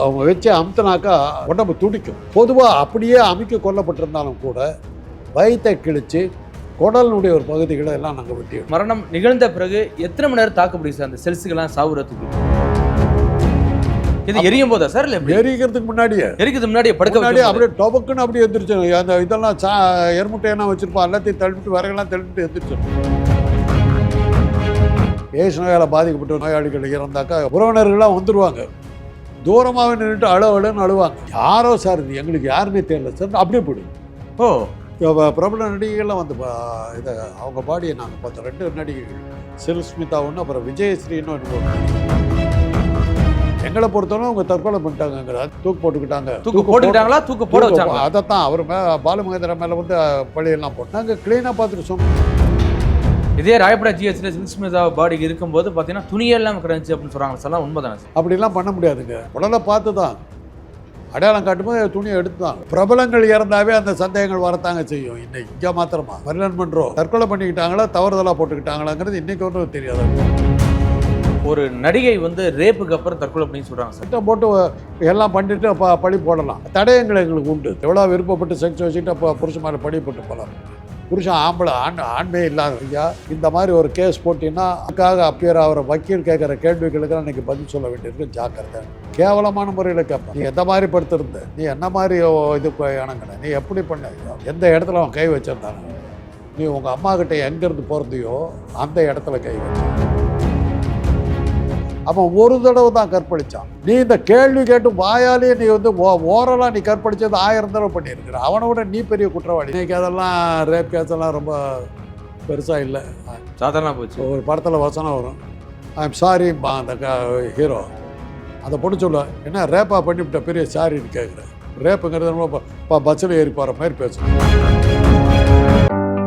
அவங்க வச்சு அமுத்தினாக்கா உடம்பு துடிக்கும். பொதுவாக அப்படியே அமைக்க கொல்லப்பட்டிருந்தாலும் கூட வயித்தை கிழிச்சு குடலினுடைய ஒரு பகுதிகளை எல்லாம் நாங்கள் வெட்டி. மரணம் நிகழ்ந்த பிறகு எத்தனை மணி நேரம் தாக்க முடியும் சார் அந்த செல்ஸுக்கெல்லாம் சாவுறதுக்கு? இது எரியும் போதா சார் இல்லை எரிக்கிறதுக்கு முன்னாடியே. எரிக்கிறது முன்னாடியே படுக்க முன்னாடியே? அப்படியே டொபக்குன்னு அப்படியே எந்திரிச்சிடும் அந்த இதெல்லாம் சா எருமுட்டையெல்லாம் வச்சிருப்போம். எல்லாத்தையும் தள்ளிட்டு விறகெல்லாம் தள்ளிட்டு எந்திரிச்சிடும் ஏசு நோயால் பாதிக்கப்பட்ட நோயாளிகள் இறந்தாக்கா உறவினர்கள்லாம் வந்துடுவாங்க தூரமாகவே நின்றுட்டு அழு அழுன்னு அழுவாங்க. யாரோ சார் இது எங்களுக்கு யாருமே தெரியல சார். அப்படியே போயிடும் ஓ. இப்போ பிரபல நடிகைகள்லாம் வந்து இதை அவங்க பாடியை நாங்கள் பார்த்தோம் ரெண்டு நடிகைகள் சில்ஸ்மிதா ஒன்று அப்புறம் விஜயஸ்ரீன்னு ஒன்று. எங்களை பொறுத்தவரை அவங்க தற்கொலை பண்ணிட்டாங்க தூக்கு போட்டுக்கிட்டாங்க. தூக்கு போட்டுக்கிட்டாங்களா தூக்கு போட வச்சாங்க அதைத்தான் அவர் மே பாலுமகேந்திரா மேலே வந்து பழியெல்லாம் போட்டு நாங்கள் க்ளீனாக பார்த்துட்டு சொன்னோம். இதே ராயப்படா ஜிஹெச்ல சில்ஸ்மிதா பாடி இருக்கும்போது பார்த்தீங்கன்னா துணியெல்லாம் கிடந்துச்சு அப்படின்னு சொல்றாங்க சார். உண்மைதானே சார்? அப்படிலாம் பண்ண முடியாதுங்க. உடலை பார்த்து தான் அடையாளம் காட்டும்போது துணியை எடுத்து தான் பிரபலங்கள் இறந்தாவே அந்த சந்தேகங்கள் வரத்தாங்க செய்யும். இன்னைக்கு இங்கே மாத்திரமா. மரிலன் பண்றோம் தற்கொலை பண்ணிக்கிட்டாங்களா தவறுதலாக போட்டுக்கிட்டாங்களாங்கிறது இன்னைக்கு ஒன்றும் தெரியாது. ஒரு நடிகை வந்து ரேப்புக்கு அப்புறம் தற்கொலை பண்ணி சொல்றாங்க சார். சட்டம் போட்டு எல்லாம் பண்ணிட்டு ப பழி போடலாம். தடயங்கள் எங்களுக்கு உண்டு. எவ்வளோ விருப்பப்பட்டு செக்ஸ் வச்சுட்டு அப்போ புருஷன் மேலே பழி போட்டு போகலாம் புருஷன் ஆம்பளை ஆண் ஆண்மே இல்லாத ஐயா இந்த மாதிரி ஒரு கேஸ் போட்டிங்கன்னா அதுக்காக அப்பியர் ஆகிற வக்கீல் கேட்குற கேள்விகளுக்கு இன்னைக்கு பதில் சொல்ல வேண்டியிருக்கு. ஜாக்கிரதை. கேவலமான முறையில் கேட்பேன். நீ எந்த மாதிரி படுத்திருந்த? நீ என்ன மாதிரி இது இணங்கின? நீ எப்படி பண்ண? எந்த இடத்துல அவன் கை வச்சிருந்தாங்க நீ உங்கள் அம்மா கிட்ட எங்கேருந்து போகிறதையோ அந்த இடத்துல கை வச்சு. அவன் ஒரு தடவை தான் கற்பழிச்சான். நீ இந்த கேள்வி கேட்டு வாயாலே நீ வந்து ஓரலாக நீ கற்பழிச்சது ஆயிரம் தடவை பண்ணியிருக்கிற. அவனை விட நீ பெரிய குற்றவாளி. இன்னைக்கு அதெல்லாம் ரேப் கேஸ் எல்லாம் ரொம்ப பெருசாக இல்லை. சாதாரண போச்சு. ஒரு படத்தில் வசனம் வரும். ஐம் சாரி அந்த ஹீரோ அந்த பொண்ணு சொல்ல என்ன ரேப்பா பண்ணிவிட்ட பெரிய சாரின்னு கேட்குறேன் ரேப்புங்கிறது ரொம்ப பஸ்ஸில் ஏறி போகிற மாதிரி பேசுகிறேன்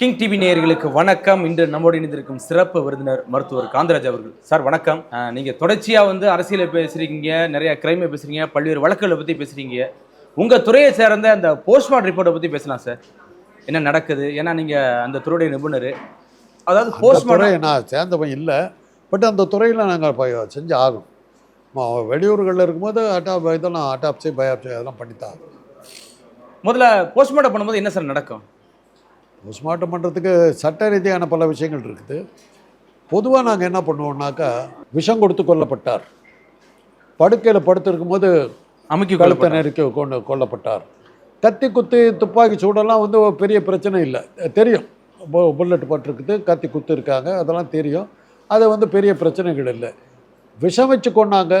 கிங் டிவி நேயர்களுக்கு வணக்கம். இன்று நம்மோடு இணைந்திருக்கும் சிறப்பு விருந்தினர் மருத்துவர் காந்தராஜ் அவர்கள். சார் வணக்கம். அஹ், நீங்க தொடர்ச்சியா வந்து அரசியலை பேசுறீங்க நிறைய கிரைமை பேசுறீங்க பல்வேறு வழக்குகளை பத்தி பேசுறீங்க. உங்க துறையை சேர்ந்த அந்த போஸ்ட்மார்ட் ரிப்போர்ட்டை பத்தி பேசலாம் சார். என்ன நடக்குது? ஏன்னா நீங்க அந்த துறையுடைய நிபுணர். அதாவது போஸ்ட்மார்ட்டம் நான் சேர்ந்தவன் இல்லை. பட் அந்த துறையில் நாங்கள் செஞ்சு ஆகும் வெளியூர்களில் இருக்கும்போது அட்டா இதெல்லாம் அட்டாப்சி பயாப்சி அதெல்லாம் பண்ணித்தான். முதல்ல போஸ்ட்மார்ட்டம் பண்ணும்போது என்ன சார் நடக்கும்? போஸ்ட்மார்ட்டம் பண்ணுறதுக்கு சட்ட ரீதியான பல விஷயங்கள் இருக்குது. பொதுவாக நாங்கள் என்ன பண்ணுவோம்னாக்கா விஷம் கொடுத்து கொல்லப்பட்டார். படுக்கையில் படுத்திருக்கும் போது அமுக்கி கழுத்தை. நெருக்கி கொண்டு கொல்லப்பட்டார். கத்தி குத்து துப்பாக்கி சூடெல்லாம் வந்து பெரிய பிரச்சனை இல்லை. தெரியும். புல்லட் பட்டிருக்குது கத்தி குத்து இருக்காங்க அதெல்லாம் தெரியும். அது வந்து பெரிய பிரச்சனைகள் இல்லை. விஷம் வச்சு கொண்டாங்க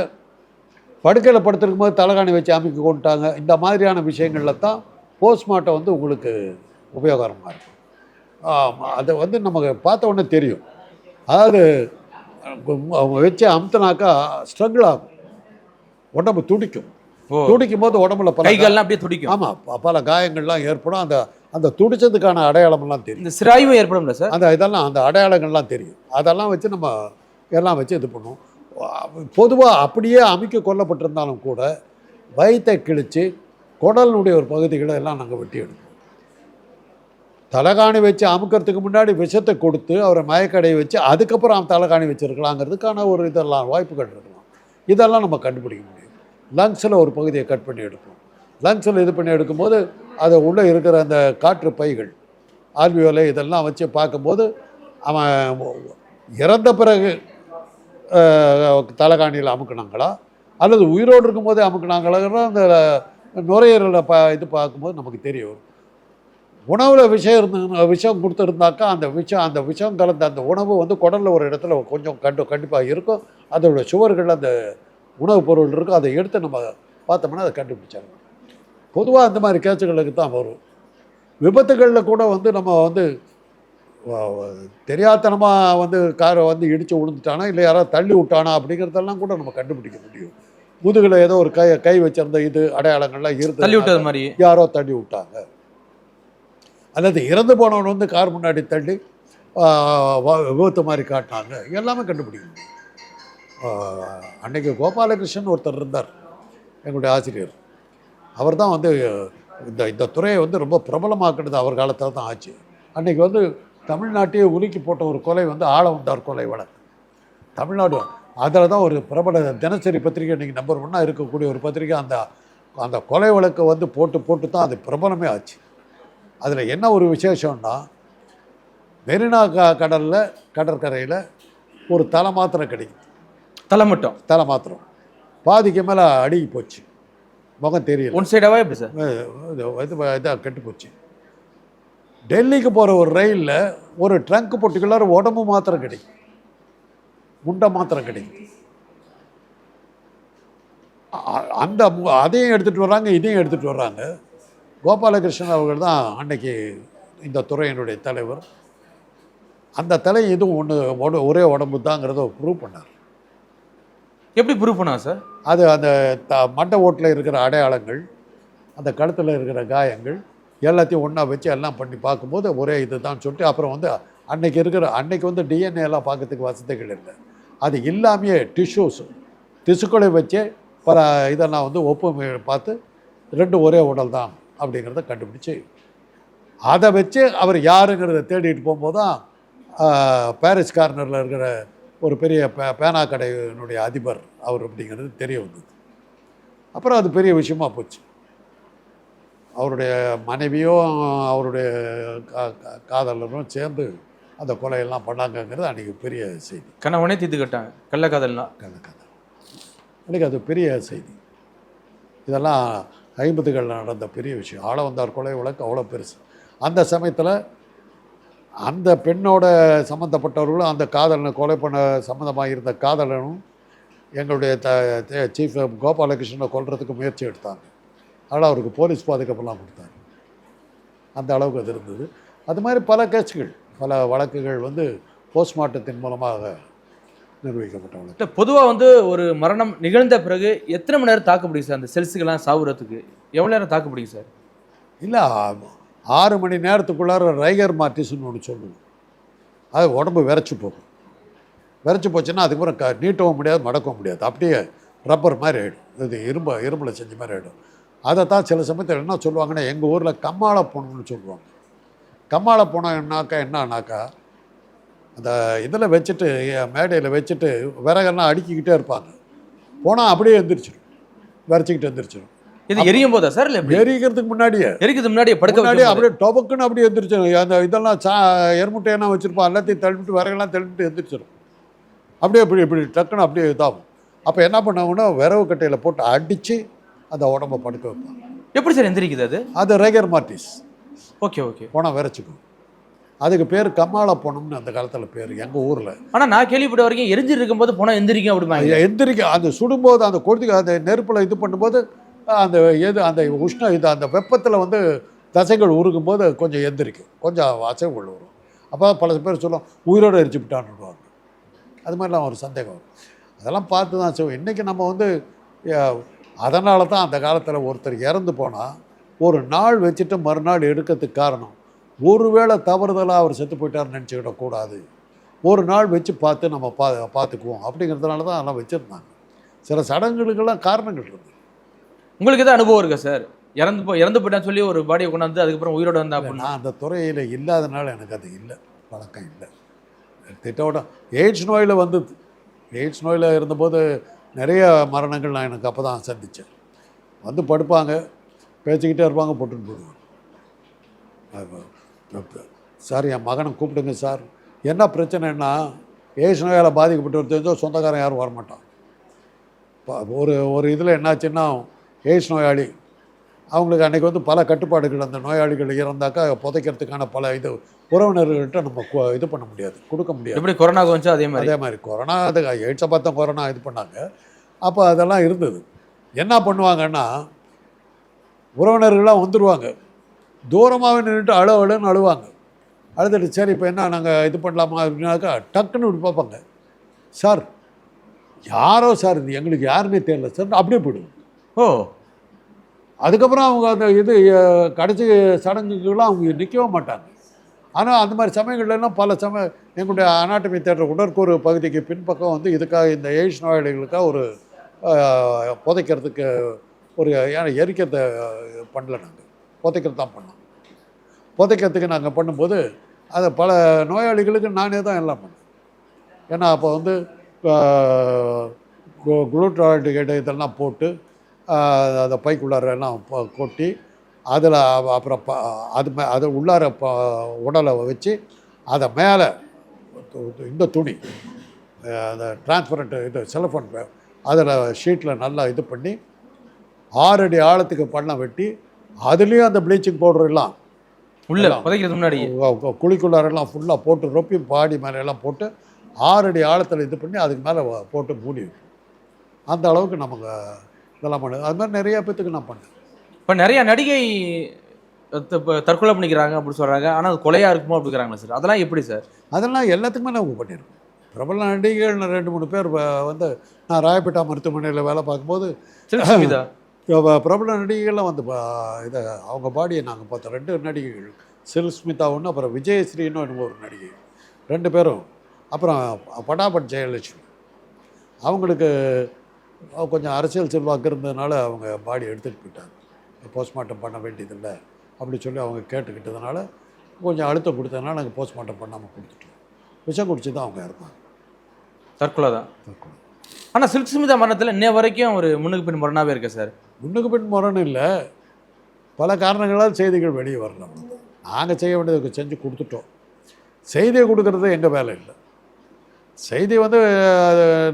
படுக்கையில் படுத்திருக்கும் போது தலகாணி வச்சு அமைக்க கொண்டுட்டாங்க. இந்த மாதிரியான விஷயங்களில் தான் போஸ்ட்மார்ட்டம் வந்து உங்களுக்கு உபயோகரமாக இருக்கும். அதை வந்து நமக்கு பார்த்த உடனே தெரியும். அதாவது அவங்க வச்சு அமுத்தினாக்கா ஸ்ட்ரகிள் ஆகும். உடம்பு துடிக்கும். துடிக்கும் போது உடம்புல பல கைகள்லாம் அப்படியே துடிக்கும். ஆமாம் பல காயங்கள்லாம் ஏற்படும். அந்த அந்த துடிச்சதுக்கான அடையாளமெல்லாம் தெரியும். இந்த சிராய்வும் ஏற்படும்ல சார்? அந்த இதெல்லாம் அந்த அடையாளங்கள்லாம் தெரியும். அதெல்லாம் வச்சு நம்ம எல்லாம் வச்சு இது பண்ணுவோம். பொதுவாக அப்படியே அமைக்க கொல்லப்பட்டிருந்தாலும் கூட வயித்தை கிழிச்சு குடலினுடைய ஒரு பகுதிகளை எல்லாம் நாங்கள் வெட்டி எடுப்போம். தலைகாணி வச்சு அமுக்கிறதுக்கு முன்னாடி விஷத்தை கொடுத்து அவரை மயக்கடையை வச்சு அதுக்கப்புறம் அவன் வச்சுருக்கலாங்கிறதுக்கான ஒரு இதெல்லாம் வாய்ப்புகள் இருக்கலாம் இதெல்லாம் நம்ம கண்டுபிடிக்க முடியும். லங்ஸில் ஒரு பகுதியை கட் பண்ணி எடுப்போம். லங்ஸில் இது பண்ணி எடுக்கும்போது அதை உள்ளே இருக்கிற அந்த காற்று பைகள் ஆல்வியோலை இதெல்லாம் வச்சு பார்க்கும்போது அவன் இறந்த பிறகு தலைகாணியில் அமுக்குனாங்களா? அல்லது உயிரோடு இருக்கும்போதே அமுக்குனாங்களாங்கிற அந்த நுரையீரலை பா இது பார்க்கும்போது நமக்கு தெரிய வரும். உணவில் விஷம் இருந்து விஷம் கொடுத்துருந்தாக்கா அந்த விஷம் அந்த விஷம் கலந்த அந்த உணவு வந்து குடலில் ஒரு இடத்துல கொஞ்சம் கண்டு கண்டிப்பாக இருக்கும். அதோட சுவர்கள் அந்த உணவுப் பொருள் இருக்கும். அதை எடுத்து நம்ம பார்த்தோம்னா அதை கண்டுபிடிச்சாங்க பொதுவாக அந்த மாதிரி கேஸுகளுக்கு தான் வரும். விபத்துகளில் கூட வந்து நம்ம வந்து தெரியாத்தனமாக வந்து காரை வந்து இடித்து விழுந்துட்டானா இல்லை யாராவது தள்ளி விட்டானா அப்படிங்கிறதெல்லாம் கூட நம்ம கண்டுபிடிக்க முடியும். முதுகில் ஏதோ ஒரு கை கை வச்சிருந்த இது அடையாளங்கள்லாம் இருந்து தள்ளி விட்டது மாதிரி. யாரோ தள்ளி விட்டாங்க. அல்லது இறந்து போனவன் வந்து கார் முன்னாடி தள்ளி வ- விபத்து மாதிரி காட்டினாங்க. எல்லாமே கண்டுபிடிக்கும் அன்றைக்கி கோபாலகிருஷ்ணன் ஒருத்தர் இருந்தார் எங்களுடைய ஆசிரியர். அவர் தான் வந்து இந்த இந்த துறையை வந்து ரொம்ப பிரபலமாக்கினது அவர் காலத்தில் தான் ஆச்சு. அன்றைக்கி வந்து தமிழ்நாட்டையே உலுக்கி போட்ட ஒரு கொலை வந்து ஆழ வந்தார் கொலை வழக்கு. தமிழ்நாடு அதில் தான் ஒரு பிரபல தினசரி பத்திரிகை இன்றைக்கி நம்பர் ஒன்னாக இருக்கக்கூடிய ஒரு பத்திரிகை அந்த அந்த கொலை வழக்கை வந்து போட்டு போட்டு தான் அது பிரபலமே ஆச்சு. அதில் என்ன ஒரு விசேஷம்னா மெரினா க கடலில் கடற்கரையில் ஒரு தலை மாத்திரம் கிடைக்குது. தலை மட்டும்? தலை மாத்திரம். பாதிக்கு மேலே அடிக்கி போச்சு. முகம் தெரியல. ஒன் சைடாவா எப்படி சார் இது இது இதாக கெட்டு போச்சு. டெல்லிக்கு போகிற ஒரு ரயிலில் ஒரு ட்ரங்க் பொட்டிக்குள்ளார உடம்பு மாத்திரம் கிடைக்கும் முண்டை மாத்திரம் கிடைக்கும் அந்த அதையும் எடுத்துகிட்டு வர்றாங்க இதையும் எடுத்துகிட்டு வர்றாங்க. கோபாலகிருஷ்ணன் அவர்கள் தான் அன்னைக்கு இந்த துறையினுடைய தலைவர். அந்த தலை இதுவும் ஒன்று ஒரே உடம்பு தாங்கிறத ப்ரூவ் பண்ணார். எப்படி ப்ரூவ் பண்ணா சார் அது அந்த த மண்டை ஓட்டில் இருக்கிற அடையாளங்கள் அந்த கழுத்தில் இருக்கிற காயங்கள் எல்லாத்தையும் ஒன்றா வச்சு எல்லாம் பண்ணி பார்க்கும்போது ஒரே இது தான் சொல்லிட்டு அப்புறம் வந்து அன்னைக்கு இருக்கிற அன்னைக்கு வந்து டிஎன்ஏ எல்லாம் பார்க்கறதுக்கு வசதிகள் இல்லை. அது இல்லாமையே டிஷ்யூஸ் திசுக்களை வச்சே பல இதெல்லாம் வந்து ஒப்புமை பார்த்து ரெண்டு ஒரே உடல் தான். அப்படிங்கிறத கண்டுபிடிச்சு அதை வச்சு அவர் யாருங்கிறத தேடிட்டு போகும்போது தான் பாரிஸ் கார்னரில் இருக்கிற ஒரு பெரிய பே பேனா கடையினுடைய அதிபர் அவர் அப்படிங்கிறது தெரிய வந்தது. அப்புறம் அது பெரிய விஷயமா போச்சு. அவருடைய மனைவியும் அவருடைய கா- காதலரும் சேர்ந்து அந்த கொலையெல்லாம் பண்ணாங்கங்கிறது அன்றைக்கி பெரிய செய்தி. கணவனே தீர்த்து கட்டாங்க. கள்ளக்காதல்னா கதை அன்றைக்கி அது பெரிய செய்தி. இதெல்லாம் ஐம்பதுகளில் நடந்த பெரிய விஷயம். ஆள வந்தார் கொலை வழக்கு அவ்வளோ பெருசு. அந்த சமயத்தில் அந்த பெண்ணோட சம்மந்தப்பட்டவர்களும் அந்த காதலனை கொலை பண்ண சம்மந்தமாக இருந்த காதலனும் எங்களுடைய த சீஃப் கோபாலகிருஷ்ணனை கொல்றதுக்கு முயற்சி எடுத்தாங்க. ஆனால் அவருக்கு போலீஸ் பாதுகாப்பெல்லாம் கொடுத்தாங்க. அந்த அளவுக்கு அது இருந்தது. அது மாதிரி பல கேஸுகள் பல வழக்குகள் வந்து போஸ்ட்மார்ட்டத்தின் மூலமாக நிர்வகிக்கப்பட்ட வழக்கு இல்லை பொதுவாக வந்து ஒரு மரணம் நிகழ்ந்த பிறகு எத்தனை மணி நேரம் தாக்கு பிடிக்கும் சார் அந்த செல்ஸுக்கெல்லாம் சாவுறதுக்கு? எவ்வளோ நேரம் தாக்கு பிடிக்கும் சார்? இல்லை ஆறு மணி நேரத்துக்குள்ளார ரைகர் மார்டிஸ்னு ஒன்று சொல்லுவோம் அது உடம்பு விரைச்சி போகும். விரைச்சி போச்சுன்னா அதுக்கப்புறம் க நீட்டவும் முடியாது மடக்கவும் முடியாது. அப்படியே ரப்பர் மாதிரி ஆகிடும் இது இரும்பு இரும்பில் செஞ்ச மாதிரி ஆகிடும் அதை தான் சில சமயத்தில் என்ன சொல்லுவாங்கன்னா எங்கள் ஊரில் கம்மாள பூனைன்னு சொல்லுவாங்க. கம்மாள பூனைன்னாக்கா என்னன்னாக்கா அந்த இதில் வச்சுட்டு மேடையில் வச்சுட்டு விறகெல்லாம் அடுக்கிக்கிட்டே இருப்பாங்க. போனால் அப்படியே எந்திரிச்சிடும் விரைச்சிக்கிட்டு எந்திரிச்சிடும் இது எரியும் போதா சார் இல்லை எரிக்கிறதுக்கு முன்னாடியே. எரிக்கிறது முன்னாடி படுக்க முன்னாடி வச்சு அப்படியே டொபக்குன்னு அப்படியே எந்திரிச்சிடும் அந்த இதெல்லாம் சா எருமுட்டையெல்லாம் வச்சுருப்போம் எல்லாத்தையும் தள்ளிட்டு விறகெல்லாம் தள்ளிட்டு எந்திரிச்சிடும் அப்படியே இப்படி இப்படி டக்குன்னு அப்படியே இதாகும். அப்போ என்ன பண்ணாங்கன்னா விறகு கட்டையில் போட்டு அடித்து அந்த உடம்ப படுக்க வைப்பாங்க. எப்படி சார் எந்திரிக்குது அது? அது ரெகர் மார்டிஸ் ஓகே ஓகே. போனால் விரைச்சிக்கும். அதுக்கு பேர் கம்மாள போனோம்னு அந்த காலத்தில் பேர் எங்கள் ஊரில். ஆனா நான் கேள்விப்பட்ட வரைக்கும் எரிஞ்சிட்டு இருக்கும்போது போனா எந்திரிக்கும் அப்படிமா எந்திரிக்க அந்த சுடும்போது அந்த கொளுத்தி அந்த நெருப்பில் இது பண்ணும்போது அந்த எது அந்த உஷ்ணம் இது அந்த வெப்பத்தில் வந்து தசைகள் உருகும் போது கொஞ்சம் எந்திரிக்கும். கொஞ்சம் அசைவுகள் வரும். அப்போ பல பேர் சொல்லுவோம் உயிரோடு எரிச்சு விட்டான்னுவாங்க அது மாதிரிலாம் ஒரு சந்தேகம் வரும். அதெல்லாம் பார்த்து தான் செய்வோம். இன்றைக்கி நம்ம வந்து அதனால தான் அந்த காலத்தில் ஒருத்தர் இறந்து போனால் ஒரு நாள் வச்சுட்டு மறுநாள் எடுக்கிறதுக்கு காரணம் ஒருவேளை தவறுதலாக அவர் செத்து போயிட்டார்னு நினச்சிக்கிடக்கூடாது ஒரு நாள் வச்சு பார்த்து நம்ம பா பார்த்துக்குவோம். அப்படிங்கிறதுனால தான் அதெல்லாம் வச்சுருந்தாங்க. சில சடங்குகளுக்கெல்லாம் காரணங்கள் இருக்குது உங்களுக்கு எதாவது அனுபவம் இருக்கா சார்? இறந்து போ இறந்து போயிட்டான்னு சொல்லி ஒரு பாடியை கொண்டாந்து அதுக்கப்புறம் உயிரோட வந்தா நான் அந்த துறையில் இல்லாதனால எனக்கு அது இல்லை. பழக்கம் இல்லை. திட்டோட எய்ட்ஸ் நோயில் வந்தது. எய்ட்ஸ் நோயில் இருந்தபோது நிறைய மரணங்கள் நான் எனக்கு அப்போ தான் சந்தித்தேன் வந்து படுப்பாங்க பேசிக்கிட்டே இருப்பாங்க போட்டுன்னு போடுவாங்க. சார் என் மகனை கூப்பிடுங்க சார். என்ன பிரச்சனைன்னா எய்ட்ஸ் நோயால் பாதிக்கப்பட்டு தெரிஞ்சோ சொந்தக்காரன் யாரும் வரமாட்டான். ஒரு ஒரு இதில் என்னாச்சுன்னா எய்ட்ஸ் நோயாளி அவங்களுக்கு அன்றைக்கி வந்து பல கட்டுப்பாடுகள் அந்த நோயாளிகள் இறந்தாக்கா புதைக்கிறதுக்கான பல இது உறவினர்கள்ட்ட நம்ம இது பண்ண முடியாது கொடுக்க முடியாது. எப்படி கொரோனா வந்துச்சோ அதே மாதிரி? அதே மாதிரி கொரோனா அது எய்ட்ஸை பார்த்தா கொரோனா இது பண்ணாங்க. அப்போ அதெல்லாம் இருந்தது. என்ன பண்ணுவாங்கன்னா உறவினர்கள்லாம் வந்துடுவாங்க தூரமாகவே நின்றுட்டு அழு அழுன்னு அழுவாங்க. அழுதுட்டு சரி இப்போ என்ன நாங்கள் இது பண்ணலாமா? அப்படின்னாக்கா டக்குன்னு இப்படி பார்ப்பாங்க. சார் யாரோ சார் இது? எங்களுக்கு யாருன்னே தெரியல சார். அப்படியே போயிடுவோம் ஓ. அதுக்கப்புறம் அவங்க அந்த இது கடைசி சடங்குக்கெல்லாம் அவங்க நிற்கவே மாட்டாங்க. ஆனால் அந்த மாதிரி சமயங்கள்லாம் பல சமய எங்களுடைய அனாட்டமி தேட்டர் உடற்கூறு பகுதிக்கு பின்பக்கம் வந்து இதுக்காக இந்த எய்ட்ஸ் நோயாளிகளுக்காக ஒரு புதைக்கிறதுக்கு ஒரு ஏன்னா எரிக்கிறத பண்ணல நாங்கள் புதைக்கிறது தான் பண்ணோம். புதைக்கிறதுக்கு நாங்கள் பண்ணும்போது அதை பல நோயாளிகளுக்கு நானே தான் எல்லாம் பண்ணேன் ஏன்னா அப்போ வந்து குளூட்ராய்டு இதெல்லாம் போட்டு அதை பைக்குள்ளார எல்லாம் கொட்டி அதில் அப்புறம் ப அது மே அது உள்ளார ப உடலை வச்சு அதை மேலே இந்த துணி அந்த டிரான்ஸ்பரண்ட் இது செலஃபோன் அதில் ஷீட்டில் நல்லா இது பண்ணி ஆறடி ஆழத்துக்கு பள்ளம் வெட்டி அதுலேயும் அந்த ப்ளீச்சிங் பவுடர் எல்லாம். உள்ள எல்லாம். புதைக்கிறதுக்கு முன்னாடி. குழிக்குள்ளாரெல்லாம் ஃபுல்லாக போட்டு ரொப்பி பாடி மேலே எல்லாம் போட்டு ஆறு அடி ஆழத்தில் இது பண்ணி அதுக்கு மேலே போட்டு மூடி. அந்த அளவுக்கு நமக்கு இதெல்லாம் பண்ணுது. அது மாதிரி நிறைய பேத்துக்கு நான் பண்ணேன் இப்போ நிறைய நடிகை தற்கொலை பண்ணிக்கிறாங்க அப்படின்னு சொல்றாங்க. ஆனா அது கொலையா இருக்குமோ அப்படிங்கிறாங்களா சார். அதெல்லாம் எப்படி சார்? அதெல்லாம் எல்லாத்துக்குமே நம்ம பண்ணியிருக்கோம் பிரபல நடிகைகள் நான் ரெண்டு மூணு பேர் வந்து நான் ராயப்பேட்டா மருத்துவமனையில் வேலை பார்க்கும்போது பிரபல நடிகைகள்லாம் வந்து பா- இதை அவங்க பாடியை நாங்கள் பார்த்தோம் ரெண்டு நடிகைகள் சில் ஸ்மிதா ஒன்று அப்புறம் விஜயஸ்ரீன்னு என்னமோ ஒரு நடிகை. ரெண்டு பேரும். அப்புறம் படாபட் ஜெயலட்சுமி. அவங்களுக்கு அவ கொஞ்சம் அரசியல் செல்வாக்கு இருந்ததுனால அவங்க பாடி எடுத்துகிட்டு போயிட்டாங்க. போஸ்ட்மார்ட்டம் பண்ண வேண்டியதில்லை அப்படி சொல்லி அவங்க கேட்டுக்கிட்டதுனால கொஞ்சம் அழுத்தம் கொடுத்ததுனால நாங்கள் போஸ்ட்மார்ட்டம் பண்ணாமல் கொடுத்துட்டோம். விஷம் குடிச்சு தான் அவங்க இறந்தாங்க. தற்கொலை தான். ஆனா சில்க் சுமிதா மரணத்துல இன்னைய வரைக்கும் ஒரு முன்னுக்கு பின் முரணாவே இருக்கு சார். முன்னுக்கு பின் முரண் இல்லை. பல காரணங்களால் செய்திகள் வெளியே வரணும் நாங்கள் செய்ய வேண்டியதுக்கு செஞ்சு கொடுத்துட்டோம். செய்தியை கொடுக்கறது எங்கள் வேலை இல்லை. செய்தி வந்து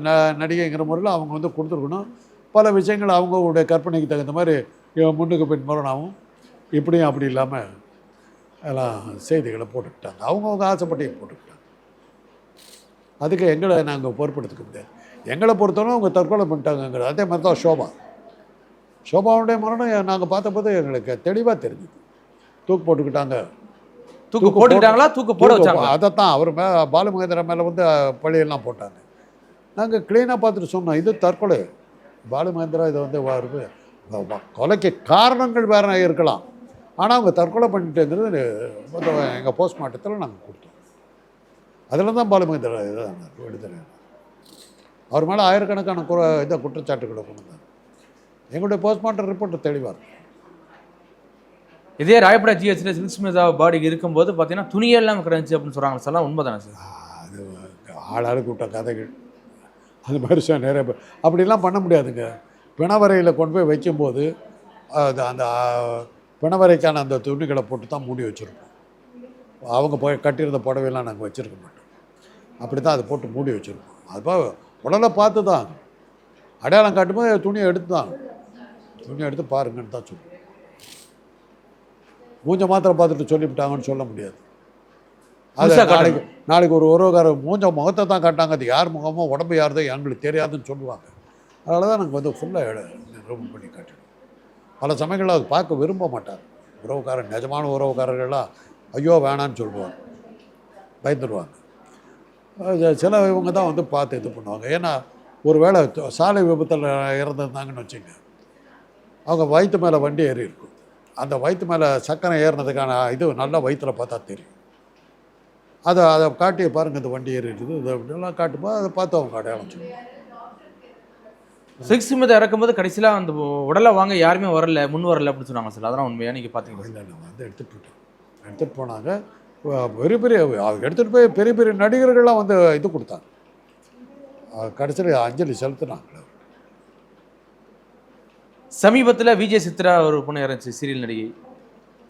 ந- நடிகைங்கிற முறையில் அவங்க வந்து கொடுத்துருக்கணும். பல விஷயங்கள் அவங்களுடைய கற்பனைக்கு தகுந்த மாதிரி முன்னுக்கு பின் முரணாகவும் இப்படியும் அப்படி இல்லாமல் எல்லாம் செய்திகளை போட்டுக்கிட்டாங்க. அவங்கவுங்க ஆசைப்பட்டையும் போட்டுக்கிட்டாங்க. அதுக்கு எங்களை நாங்கள் பொறுப்படுத்திக்க முடியாது. எங்களை பொறுத்தவரை அவங்க தற்கொலை பண்ணிட்டாங்கங்கிறது. அதே மாதிரி தான் சோபா சோபாவுடைய மரணம் நாங்கள் பார்த்தபோது எங்களுக்கு தெளிவாக தெரிஞ்சுது. தூக்கு போட்டுக்கிட்டாங்க. தூக்கு போட்டுக்கிட்டாங்களா? தூக்கு போட வச்சாங்க அதைத்தான் அவர் மே பாலுமகேந்திரா மேலே வந்து பழியெல்லாம் போட்டாங்க. நாங்கள் க்ளீனாக பார்த்துட்டு சொன்னோம் இது தற்கொலை. பாலுமகேந்திரா இதை வந்து வருது கொலைக்கு காரணங்கள் வேற இருக்கலாம். ஆனால் அவங்க தற்கொலை பண்ணிட்டுங்கிறது எங்கள் போஸ்ட்மார்ட்டத்தில் நாங்கள் கொடுத்தோம். அதில் தான் பாலுமகேந்திரா இதான் விடுதலை அவர் மேலே ஆயிரக்கணக்கான குற இதை குற்றச்சாட்டுகளை கொண்டு எங்களுடைய போஸ்ட்மார்ட்டம் ரிப்போர்ட் தெளிவாக இருக்கும் இதே ராயப்படா ஜிஹெச்ல சில்க் சுமிதா பாடி இருக்கும்போது பார்த்தீங்கன்னா துணியெல்லாம் கிடந்துச்சு அப்படின்னு சொல்றாங்க சார் எல்லாம் உண்மைதானே சார்? அது ஆளாளுக்கு விட்ட கதைகள். அது மாதிரி சார் நிறைய அப்படிலாம் பண்ண முடியாதுங்க. பிணவரையில் கொண்டு போய் வைக்கும்போது அது அந்த பிணவரைக்கான அந்த துணிகளை போட்டு தான் மூடி வச்சுருப்போம். அவங்க போய் கட்டியிருந்த புடவையெல்லாம் நாங்கள் வச்சுருக்க மாட்டோம். அப்படி தான் அதை போட்டு மூடி வச்சுருப்போம். அதுபோல் உடலை பார்த்து தான் அடையாளம் காட்டும்போது துணியை எடுத்து தான் துணியை எடுத்து பாருங்கன்னு தான் சொல்லுவோம் மூஞ்ச மாத்திரம் பார்த்துட்டு சொல்லிவிட்டாங்கன்னு சொல்ல முடியாது. அது. நாளைக்கு நாளைக்கு ஒரு உறவுக்கார மூஞ்ச முகத்தை தான் காட்டாங்க அது யார் முகமோ உடம்பு யாருதோ எங்களுக்கு தெரியாதுன்னு சொல்லுவாங்க. அதனால தான் நாங்கள் வந்து ஃபுல்லாக ரிமூவ் பண்ணி காட்டிடுவோம் பல சமயங்களில் அது பார்க்க விரும்ப மாட்டார். உறவுக்காரர் நிஜமான உறவுக்காரர்கள்லாம் ஐயோ வேணான்னு சொல்லுவாங்க. பயந்துடுவாங்க சில இவங்க தான் வந்து பார்த்து இது பண்ணுவாங்க. ஏன்னா ஒரு வேளை சாலை விபத்தில் இறந்துருந்தாங்கன்னு வச்சுங்க அவங்க வயிற்று மேலே வண்டி ஏறி இருக்கும். அந்த வயிற்று மேலே சக்கரை ஏறினதுக்கான இது நல்லா வயிற்றுல பார்த்தா தெரியும். அதை அதை காட்டி பாருங்கள் இந்த வண்டி ஏறி இருக்குது இது அப்படிலாம் காட்டும்போது அதை பார்த்து அவங்க அடையாளம் சொல்லுவாங்க. சில்க் சுமிதா இறக்கும்போது கடைசியில அந்த உடலை வாங்க யாருமே வரல முன் வரல அப்படின்னு சொன்னாங்க சார். அதெல்லாம் உண்மையா? நீங்க பாத்தீங்களா? இல்லை இல்லை வந்து எடுத்துகிட்டு போயிட்டோம் எடுத்துகிட்டு போனாங்க. பெரிய பெரிய எடுத்துகிட்டு போய் பெரிய பெரிய நடிகர்கள்லாம் வந்து இது கொடுத்தாங்க. கடைசியில் அஞ்சலி செலுத்தினாங்க. சமீபத்தில் விஜய் சித்ரா ஒரு பொண்ணு இறந்துச்சு சீரியல் நடிகை.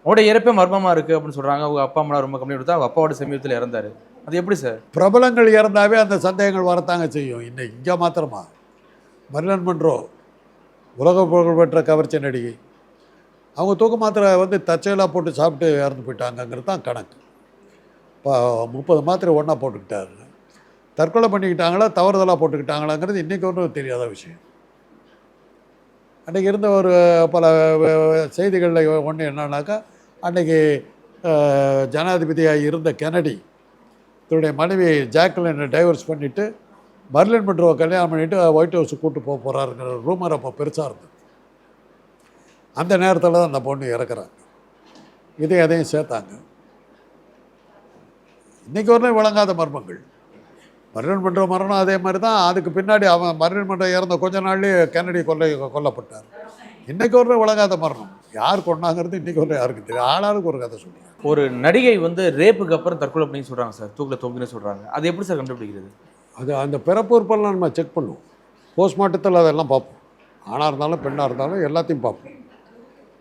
அவட இறப்பே மர்மமாக இருக்குது அப்படின்னு சொல்கிறாங்க அவங்க அப்பா அம்மா ரொம்ப கம்மியாக கொடுத்தா அவங்க அப்பாவோட சமீபத்தில் இறந்தாரு. அது எப்படி சார்? பிரபலங்கள் இறந்தாவே அந்த சந்தேகங்கள் வரத்தாங்க செய்யும். இன்னைக்கு இங்கே மாத்திரமா. மரிலன் மன்றோ உலக புகழ்பெற்ற கவர்ச்சி நடிகை. அவங்க தூக்க மாத்திரை வந்து தச்சையெல்லாம் போட்டு சாப்பிட்டு இறந்து போயிட்டாங்கங்கிறது தான் கணக்கு. இப்போ முப்பது மாத்திரை ஒன்றா போட்டுக்கிட்டாரு. தற்கொலை பண்ணிக்கிட்டாங்களா தவறுதலாக போட்டுக்கிட்டாங்களாங்கிறது இன்றைக்கி ஒன்றும் தெரியாத விஷயம். அன்றைக்கி இருந்த ஒரு பல செய்திகளில் ஒன்று என்னன்னாக்கா அன்றைக்கி ஜனாதிபதியாக இருந்த கெனடி தன்னுடைய மனைவி ஜாக்லினை டைவர்ஸ் பண்ணிவிட்டு பர்லின் மன்றோவை கல்யாணம் பண்ணிவிட்டு ஒயிட் ஹவுஸுக்கு கூட்டு போக போகிறாருங்கிற ரூமர் அப்போ பெருசாக இருந்தது. அந்த நேரத்தில் தான் அந்த பொண்ணு இறக்குறாங்க. இதையும் அதையும் சேர்த்தாங்க. இன்றைக்கி வரலும் விளங்காத மர்மங்கள். மரணம் பண்ணுற மரணம் அதே மாதிரி தான் அதுக்கு பின்னாடி அவன் மரணம் பண்ணுற இறந்த கொஞ்ச நாள்லேயே கென்னடி கொல்லை கொல்லப்பட்டார். இன்றைக்கி வரலும் விளங்காத மரணம். யார் கொண்டாங்கிறது இன்றைக்கி வரலும் யாருக்கு தெரியும் ஆளாளுக்கு ஒரு கதை சொல்லுவாங்க ஒரு நடிகை வந்து ரேப்புக்கு அப்புறம் தற்கொலை பண்ணி சொல்றாங்க சார். தூக்கில் தொங்குன்னு சொல்றாங்க. அது எப்படி சார் கண்டுபிடிக்கிறது? அது அந்த பிறப்புறுப்பெல்லாம் நம்ம செக் பண்ணுவோம். போஸ்ட்மார்ட்டத்தில் அதெல்லாம் பார்ப்போம். ஆணாக இருந்தாலும் பெண்ணாக இருந்தாலும் எல்லாத்தையும் பார்ப்போம்.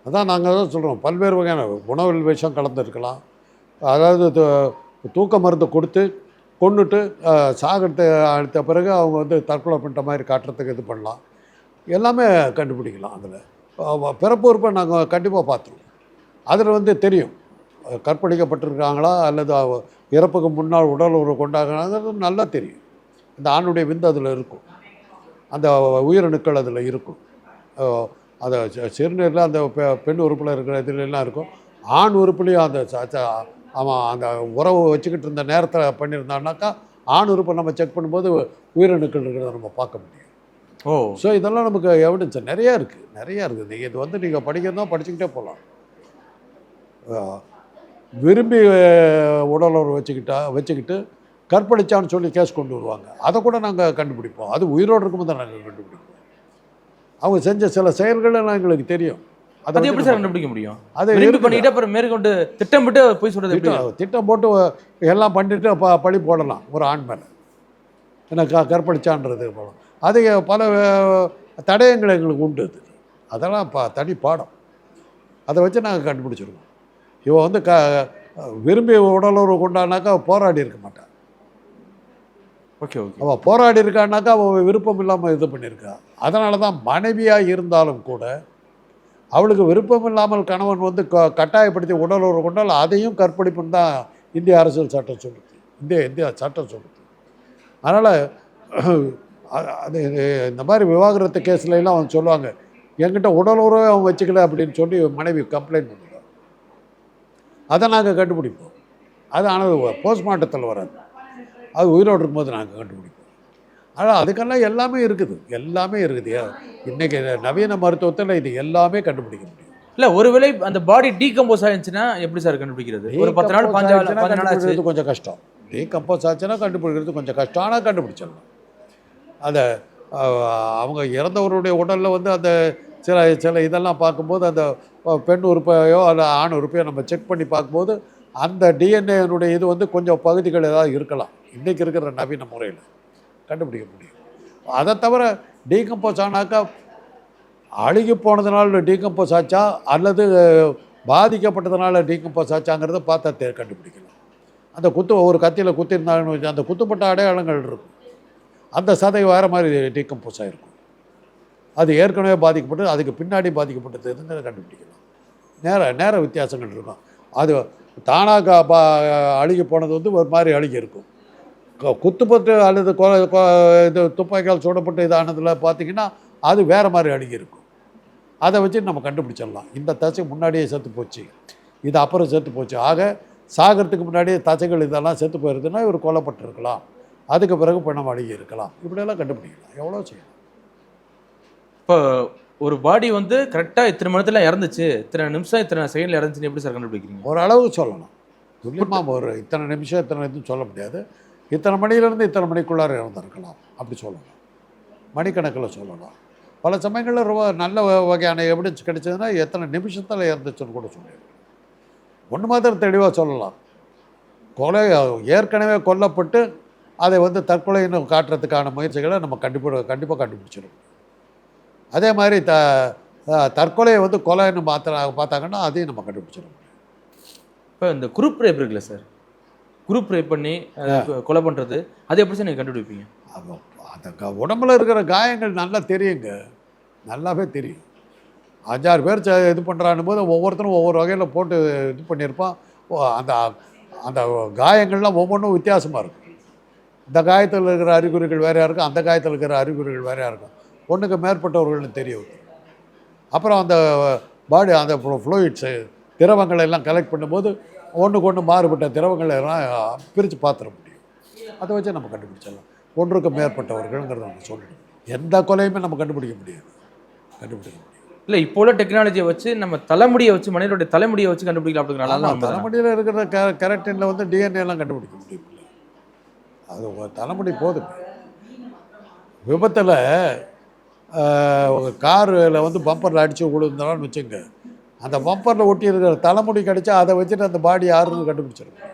அதான் நாங்கள் தான் சொல்கிறோம் பல்வேறு வகையான உணவில் விஷம் கலந்துருக்கலாம். அதாவது தூக்க மருந்து கொடுத்து கொண்டுட்டு சாகரத்தை அடுத்த பிறகு அவங்க வந்து தற்கொலை பண்ணுற மாதிரி காட்டுறதுக்கு இது பண்ணலாம். எல்லாமே கண்டுபிடிக்கலாம் அதில். பிறப்பு உறுப்பை நாங்கள் கண்டிப்பாக பார்த்துருவோம். அதில் வந்து தெரியும். கற்பழிக்கப்பட்டிருக்காங்களா அல்லது இறப்புக்கு முன்னால் உடல் உறவு கொண்டாங்கிறது நல்லா தெரியும். இந்த ஆணுடைய விந்து அதில் இருக்கும். அந்த உயிரணுக்கள் அதில் இருக்கும். அதை அந்த சிறுநீரில் அந்த பெ- பெண் உறுப்பில் இருக்கிற இதுலாம் இருக்கும். ஆண் உறுப்புலையும் அந்த ச- ச- அவன் அந்த உறவு வச்சுக்கிட்டு இருந்த நேரத்தில் பண்ணியிருந்தான்னாக்கா ஆண் உறுப்பை நம்ம செக் பண்ணும்போது உயிரணுக்கள் இருக்கிறத நம்ம பார்க்க முடியும். ஓ. ஸோ இதெல்லாம் நமக்கு எவிடன்ஸ் நிறையா இருக்குது நிறையா இருக்குது நீங்கள் இது வந்து நீங்கள் படிக்கிறதா படிச்சுக்கிட்டே போகலாம் விரும்பி உடல் உறவு வச்சுக்கிட்டா வச்சுக்கிட்டு கற்பழிச்சான்னு சொல்லி கேஸ் கொண்டு வருவாங்க. அதை கூட நாங்கள் கண்டுபிடிப்போம். அது உயிரோடு இருக்கும்போது தான் நாங்கள் கண்டுபிடிப்போம். அவங்க செஞ்ச சில செயல்கள் எங்களுக்கு தெரியும். அதை எப்படி சார் கண்டுபிடிக்க முடியும்? அது விரும்பி. பண்ணிட்டு அப்புறம் மேற்கொண்டு திட்டமிட்டு போய் சொல்றது திட்டம் திட்டம் போட்டு எல்லாம் பண்ணிட்டு பழி போடலாம் ஒரு ஆண் மேலே. என்ன க கற்பழிச்சான்றது போகலாம் அது பல தடயங்கள் எங்களுக்கு உண்டு அது. அதெல்லாம் பா தனி பாடம். அதை வச்சு நாங்கள் கண்டுபிடிச்சிருக்கோம். இவன் வந்து க விரும்பி உடலுறவு கொண்டானாக்கா போராடி இருக்க மாட்டான் ஓகே ஓகே. அவள் போராடி இருக்கான்னாக்கா அவள் விருப்பம் இல்லாமல் இது பண்ணியிருக்கா அதனால தான் மனைவியாக இருந்தாலும் கூட அவளுக்கு விருப்பம் இல்லாமல் கணவன் வந்து க- கட்டாயப்படுத்தி உடலுறவு கொண்டால் அதையும் கற்பழிப்புன்னு தான் இந்திய அரசியல் சட்டம் சொல்லுது. இந்திய இந்திய சட்டம் சொல்லுது. அதனால் அது இந்த மாதிரி விவாகரத்து கேஸ்ல எல்லாம் அவன் சொல்லுவாங்க என்கிட்ட உடல் உடலுறவே அவன் வச்சுக்கல அப்படின்னு சொல்லி மனைவி கம்ப்ளைண்ட் பண்ணுவாங்க அதை நாங்கள் கண்டுபிடிப்போம். அது ஆனால் போஸ்ட்மார்ட்டத்தில் வராது. அது உயிரோடு இருக்கும்போது நாங்கள் கண்டுபிடிப்போம். ஆனால் அதுக்கெல்லாம் எல்லாமே இருக்குது. எல்லாமே இருக்குது இன்னைக்கு நவீன மருத்துவத்தில் இது எல்லாமே கண்டுபிடிக்க முடியும். இல்ல ஒருவேளை அந்த பாடி டீகம்போஸ் ஆயிருச்சுன்னா எப்படி சார் கண்டுபிடிக்கிறது? ஒரு பத்து நாள் பாஞ்சு நாள் கொஞ்சம் கஷ்டம். டீகம்போஸ் ஆச்சுன்னா கண்டுபிடிக்கிறது கொஞ்சம் கஷ்டம். ஆனால் கண்டுபிடிச்சிடலாம். அதை அவங்க இறந்தவருடைய உடலில் வந்து அந்த சில சில இதெல்லாம் பார்க்கும்போது அந்த பெண் உறுப்பையோ அல்ல ஆண் உறுப்பையோ நம்ம செக் பண்ணி பார்க்கும்போது அந்த டிஎன்ஏனுடைய இது வந்து கொஞ்சம் பகுதிகள் ஏதாவது இருக்கலாம். இன்றைக்கி இருக்கிற நவீன முறையில். கண்டுபிடிக்க முடியும். அதை தவிர டீகம்போஸ் ஆனாக்கா அழுகி போனதுனால டீகம்போஸ் ஆச்சா? அல்லது பாதிக்கப்பட்டதுனால டீகம்போஸ் ஆச்சாங்கிறத பார்த்தா தே கண்டுபிடிக்கலாம். அந்த குத்து ஒரு கத்தியில் குத்திருந்தாங்கன்னு வச்சு அந்த குத்துப்பட்ட அடையாளங்கள் இருக்கும். அந்த சதை வேறு மாதிரி டீகம்போஸ் ஆகிருக்கும் அது ஏற்கனவே பாதிக்கப்பட்டு அதுக்கு பின்னாடி பாதிக்கப்பட்டது எதுங்கிறத கண்டுபிடிக்கலாம். நேர நேர வித்தியாசங்கள் இருக்கும். அது தானாக பா அழுகி போனது வந்து ஒரு மாதிரி அழுகி இருக்கும். கு- குத்துப்பட்டு அல்லது இது துப்பாக்கியால் சுடப்பட்டு இதானதில் பார்த்தீங்கன்னா அது வேறு மாதிரி அழுகி இருக்கும் அதை வச்சு நம்ம கண்டுபிடிச்சிடலாம். இந்த தசை முன்னாடியே செத்து போச்சு. இது அப்புறம் செத்து போச்சு. ஆக சாகிறதுக்கு முன்னாடியே தசைகள் இதெல்லாம் செத்து போயிருதுன்னா இவர் கொல்லப்பட்டிருக்கலாம். அதுக்கு பிறகு பணம் அழுகி இருக்கலாம் இப்படியெல்லாம் கண்டுபிடிக்கலாம். எவ்வளோ செய்யலாம். இப்போ ஒரு பாடி வந்து கரெக்டா இத்தனை மணி நேரத்துல இறந்துச்சு. இத்தனை நிமிஷம் இத்தனை செகண்ட்ல இறந்துச்சுன்னு எப்படி சார் கண்டுபிடிக்கிறீங்க? ஓரளவு சொல்லலாம் துல்லியமாக ஒரு இத்தனை நிமிஷம் இத்தனை இதுன்னு சொல்ல முடியாது. இத்தனை மணியிலேருந்து இத்தனை மணிக்குள்ளார இருந்திருக்கலாம் அப்படி சொல்லலாம். மணிக்கணக்கில் சொல்லலாம். பல சமயங்களில் ரொம்ப நல்ல வகையான எவிடன்ஸ் கிடைச்சதுன்னா எத்தனை நிமிஷத்தில் இறந்துச்சுன்னு கூட சொல்லியிருக்கலாம் ஒன்று மாத்திரம் தெளிவாக சொல்லலாம். கொலை ஏற்கனவே கொல்லப்பட்டு அதை வந்து தற்கொலைன்னு காட்டுறதுக்கான முயற்சிகளை நம்ம கண்டுபிடி கண்டிப்பாக கண்டுபிடிச்சிடும் அதே மாதிரி த தற்கொலையை வந்து கொலைன்னு மாத்திர பார்த்தாங்கன்னா அதையும் நம்ம கண்டுபிடிச்சிடும் இப்போ இந்த குரூப் ரேப் இருக்குல்ல சார்? குரூப் ரேப் பண்ணி கொலை பண்றது அது எப்படி சார் நீங்க கண்டுபிடிப்பீங்க? அந்த உடம்புல இருக்கிற காயங்கள் நல்லா தெரியுங்க. நல்லாவே தெரியும். அஞ்சாறு பேர் இது பண்ணுறான்னு போது ஒவ்வொருத்தரும் ஒவ்வொரு வகையில் போட்டு இது பண்ணியிருப்பான். அந்த அந்த காயங்கள்லாம் ஒவ்வொன்றும் வித்தியாசமாக இருக்கும். இந்த காயத்தில் இருக்கிற அறிகுறிகள் வேறையாக இருக்கும் அந்த காயத்தில் இருக்கிற அறிகுறிகள் வேறையாக இருக்கும். ஒன்றுக்கு மேற்பட்டவர்கள்னு தெரியும். அப்புறம் அந்த பாடி அந்த ஃப்ளூயிட்ஸு திரவங்களை எல்லாம் கலெக்ட் பண்ணும்போது ஒன்றுக்கு ஒன்று மாறுபட்ட திரவங்களை எல்லாம் பிரித்து பார்த்துட முடியும். அதை வச்சு நம்ம கண்டுபிடிச்சிடலாம். ஒன்றுக்கு மேற்பட்டவர்கள்ங்கிறத நம்ம சொல்லணும். எந்த கொலையுமே நம்ம கண்டுபிடிக்க முடியாது. கண்டுபிடிக்க முடியும் இல்ல இப்போ உள்ள டெக்னாலஜியை வச்சு நம்ம தலைமுடியை வச்சு மனிதனுடைய தலைமுடியை வச்சு கண்டுபிடிக்கலாம் அப்படிங்கிறனால? தலைமுடியில் இருக்கிற க கரெக்டினில் வந்து டிஎன்ஏ எல்லாம் கண்டுபிடிக்க முடியும் அது தலைமுடி போதும் விபத்தில் காரில் வந்து பம்பரில் அடித்து விழுந்தாலும் வச்சுங்க அந்த பம்பரில் ஒட்டி இருக்கிற தலைமுடி கடிச்சா அதை வச்சுட்டு அந்த பாடி யாருன்னு கண்டுபிடிச்சிருக்கும்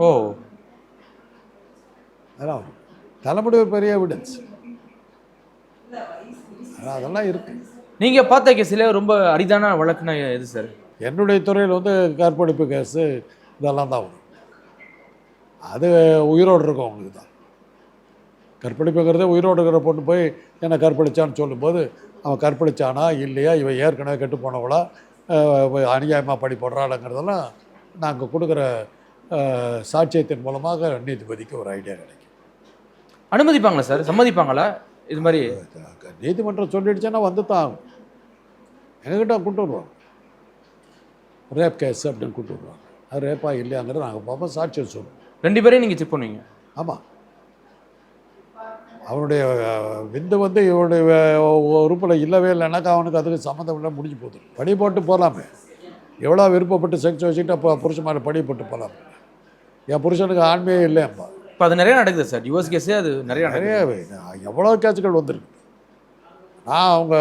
ஓ. அதான். தலைமுடி ஒரு பெரிய எவிடன்ஸ் அதெல்லாம் இருக்குது நீங்க பார்த்த கேஸ்ல ரொம்ப அரிதான வழக்குனா எது சார் என்னுடைய துறையில் வந்து கற்பழிப்பு கேஸு இதெல்லாம் தான் வரும். அது உயிரோடு இருக்கவங்களுக்கு தான். கற்பழிப்புங்கிறதே உயிரோடு இருக்கிற பொண்ணு போய் என்ன கற்பழிச்சான்னு சொல்லும்போது அவன் கற்பழிச்சானா இல்லையா இவன் ஏற்கனவே கெட்டு போனவளா அநியாயமாக படி போடுறாளுங்கிறதெல்லாம் நாங்கள் கொடுக்குற சாட்சியத்தின் மூலமாக நீதிபதிக்கு ஒரு ஐடியா கிடைக்கும். அனுமதிப்பாங்களா சார்? சம்மதிப்பாங்களா? இது மாதிரி நீதிமன்றம் சொல்லிடுச்சுன்னா வந்து தான். எங்ககிட்ட கூட்டு வருவாங்க. ரேப் கேஸ் அப்படின்னு கூட்டு வருவாங்க. அது ரேப்பா இல்லையாங்கிறது நாங்கள் பார்ப்போம் சாட்சியம் சொல்லுவோம். ரெண்டு பேரையும் நீங்க செக் பண்ணுவீங்க? ஆமாம் அவனுடைய விந்து வந்து இவனுடைய உறுப்பில் இல்லவே இல்லைனாக்கா அவனுக்கு அதுக்கு சம்மந்தம் இல்லை முடிஞ்சு போகுது. படி போட்டு போகலாமே எவ்வளோ விருப்பப்பட்டு செக்ஸ் வச்சுக்கிட்டு அப்போ புருஷன் மேலே படி போட்டு போகலாமே என் புருஷனுக்கு ஆண்மையே இல்லையாப்பா இப்போ அது நிறைய நடக்குது சார். டிவோர்ஸ் கேஸே அது நிறைய நிறைய எவ்வளோ கேஸுகள் வந்திருக்கு. நான் அவங்க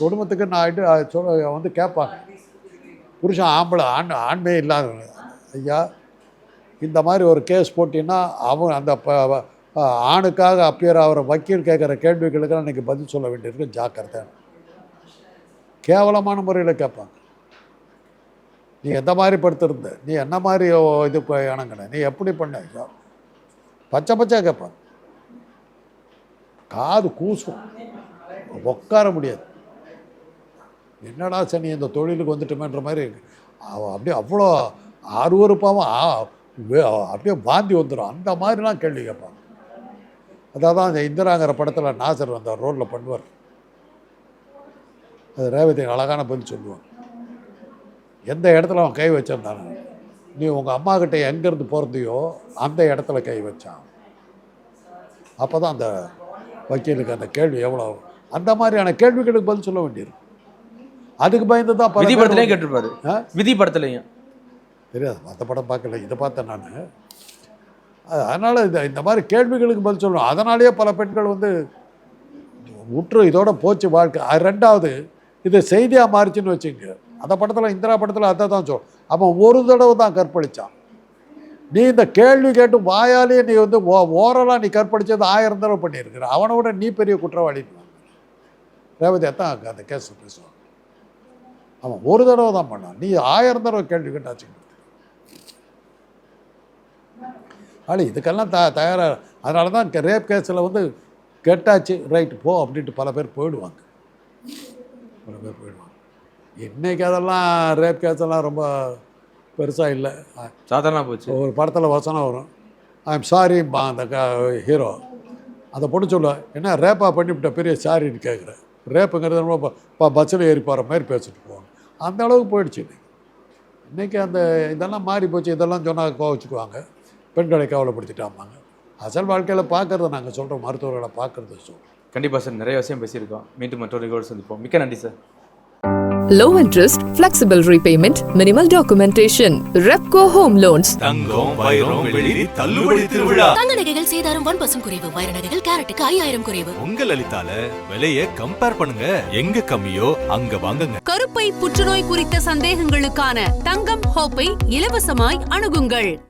குடும்பத்துக்கு நான் ஆகிட்டு சொல்ல வந்து கேட்பாங்க புருஷன் ஆம்பளை ஆண் ஆண்மே இல்லாதவங்க ஐயா இந்த மாதிரி ஒரு கேஸ் போட்டின்னா அவன் அந்த ஆணுக்காக அப்பியர் ஆகிற வக்கீல் கேட்குற கேள்விகளுக்கெல்லாம் இன்றைக்கி பதில் சொல்ல வேண்டியிருக்கு. ஜாக்கிரதை. கேவலமான முறையில் கேட்பாங்க. நீ எந்த மாதிரி படுத்திருந்த? நீ என்ன மாதிரி இது இணங்கின நீ எப்படி பண்ண? ஐயா. பச்சை பச்சை கேட்பாங்க. காது கூசும். உட்கார முடியாது. என்னடா சனி இந்த தொழிலுக்கு வந்துட்டோமேன்ற மாதிரி அவ அப்படியே அவ்வளோ அருவறுப்பாகவும் அப்படியே வாந்தி வந்துடும் அந்த மாதிரிலாம் கேள்வி கேட்பாங்க. அதாவது அந்த இந்திராங்கிற படத்தில் நாசர் அந்த ரோலில் பண்ணுவார். அது ரேவதி அழகான பதில் சொல்லுவான். எந்த இடத்துல அவன் கை வச்சிருந்தானு நீ உங்கள் அம்மா கிட்ட எங்கேருந்து பிறந்தியோ அந்த இடத்துல கை வச்சான். அப்போ தான் அந்த வக்கீலுக்கு அந்த கேள்வி எவ்வளோ அந்த மாதிரியான கேள்விகளுக்கு பதில் சொல்ல வேண்டியிருக்கும் அதுக்கு பயந்து தான் விதி படத்துலயும் கேட்டிருப்பாரு? விதி படத்துலயும். தெரியாது மற்ற படம் பார்க்கல. இதை பார்த்தேன் நான். அதனால் இந்த இந்த மாதிரி கேள்விகளுக்கு பதில் சொல்லணும். அதனாலேயே பல பெண்கள் வந்து உற்று இதோட போச்சு வாழ்க்கை. அது ரெண்டாவது இது செய்தியாக மாறிச்சுன்னு வச்சுங்க அந்த படத்தில் இந்திரா படத்தில் அதை தான் சொல் அவன் ஒரு தடவை தான் கற்பழிச்சான். நீ இந்த கேள்வி கேட்டு வாயாலேயே நீ வந்து ஓ ஓரலாக நீ கற்பழிச்சது ஆயிரம் தடவை பண்ணியிருக்கிற. அவனை விட நீ பெரிய குற்றவாளி. ரேவதி தான் அந்த கேஸ் பேசுவான். அவன் ஒரு தடவை தான் பண்ணான். நீ ஆயிரம் தடவை கேள்வி கேட்டாச்சுங்க. ஆளு இதுக்கெல்லாம் த தயாராக அதனால தான் ரேப் கேஸில் வந்து கெட்டாச்சு ரைட்டு போ அப்படின்ட்டு பல பேர் போயிடுவாங்க. பல பேர் போயிடுவாங்க. இன்னைக்கு அதெல்லாம் ரேப் கேஸ் எல்லாம் ரொம்ப பெருசாக இல்லை. சாதாரண போச்சு. ஒரு படத்தில் வசனம் வரும். ஐம் சாரி அந்த க ஹீரோ அந்த பொண்ணு சொல்ல. என்ன ரேப்பாக பண்ணிவிட்ட பெரிய சாரின்னு கேட்குறேன் ரேப்புங்கிறது ரொம்ப இப்போ பஸ்ஸில் ஏறி போகிற மாதிரி பேசிட்டு போவாங்க. அந்த அளவுக்கு போயிடுச்சு இன்னைக்கு. இன்றைக்கி அந்த இதெல்லாம் மாறி போச்சு. இதெல்லாம் சொன்னால் கோவச்சுக்குவாங்க. பெண்களை கவலைப்படுத்திட்டாமாங்க அசல் வாழ்க்கையில் பார்க்குறத நாங்கள் சொல்கிறோம் மருத்துவர்களை பார்க்குறத சொல்கிறோம் கண்டிப்பா சார் நிறைய விஷயம் பேசியிருக்கோம். மீண்டும் மற்றொரு நிகழ்வு சந்திப்போம். மிக்க நன்றி sir. Low interest, flexible repayment, minimal documentation. Repco Home Loans. தங்கம் வைரம் வெளிரி தள்ளுபடி திருவிழா. தங்க நகைகள் சேதாரம் ஒன் பர்சன்ட் குறைவு. வைர நகைகள் கேரட்டுக்கு ஐயாயிரம் குறைவு. உங்க லலிதால விலைய கம்பேர் பண்ணுங்க. எங்க கம்மியோ அங்க வாங்குங்க. கருப்பை புற்றுநோய் குறித்த சந்தேகங்களுக்கான தங்கம் ஹோப்பை இலவசமாய் அணுகுங்கள்.